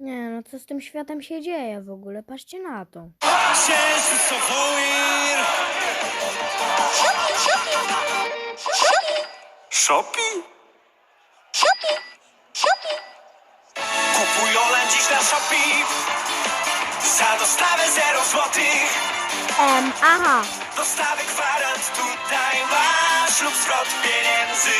Nie no, co z tym światem się dzieje w ogóle? Patrzcie na to. Księżycowoir! Shopi? Kupuj online dziś na Shopee Za dostawę 0 złotych Em, aha. Dostawy gwarant tutaj masz lub zwrot pieniędzy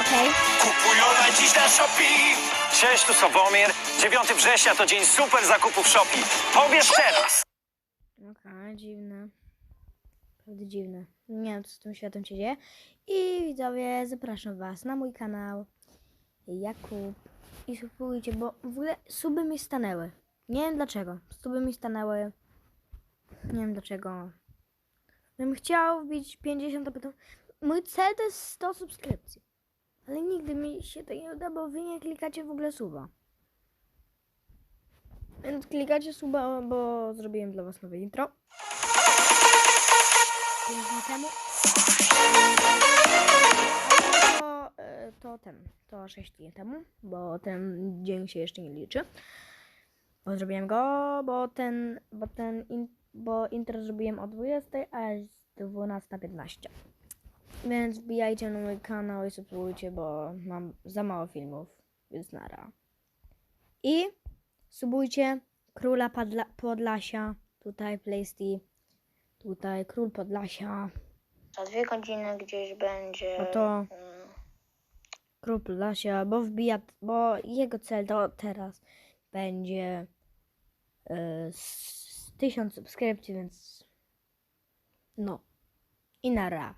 Okej. Kupuj online dziś na Shopee Cześć, tu Sławomir 9 września to dzień super zakupów Shopee Powiesz teraz Okej, dziwne. Naprawdę dziwne. Nie wiem, co z tym światem się dzieje. I widzowie, zapraszam was na mój kanał Jakub. I subskrybujcie, bo w ogóle suby mi stanęły. Nie wiem dlaczego. Suby mi stanęły. Nie wiem dlaczego. Bym chciał wbić 50, a potem... Mój cel to jest 100 subskrypcji. Ale nigdy mi się to nie uda, bo wy nie klikacie w ogóle suba. Więc klikacie suba, bo zrobiłem dla was nowe intro. 5 dni temu. To, e, to ten, to 6 dni temu, bo ten dzień się jeszcze nie liczy. Bo zrobiłem go, bo ten, bo ten, in, bo intro zrobiłem o 20, a jest 12.15. Więc wbijajcie na mój kanał i subskrybujcie, bo mam za mało filmów, więc nara. I subujcie Króla Podla Podlasia, tutaj Playsty, tutaj Król Podlasia, Za dwie godziny gdzieś będzie. No to- mm, Król Podlasia, bo wbija, bo jego cel to teraz będzie y, z 1000 subskrypcji, więc no i nara.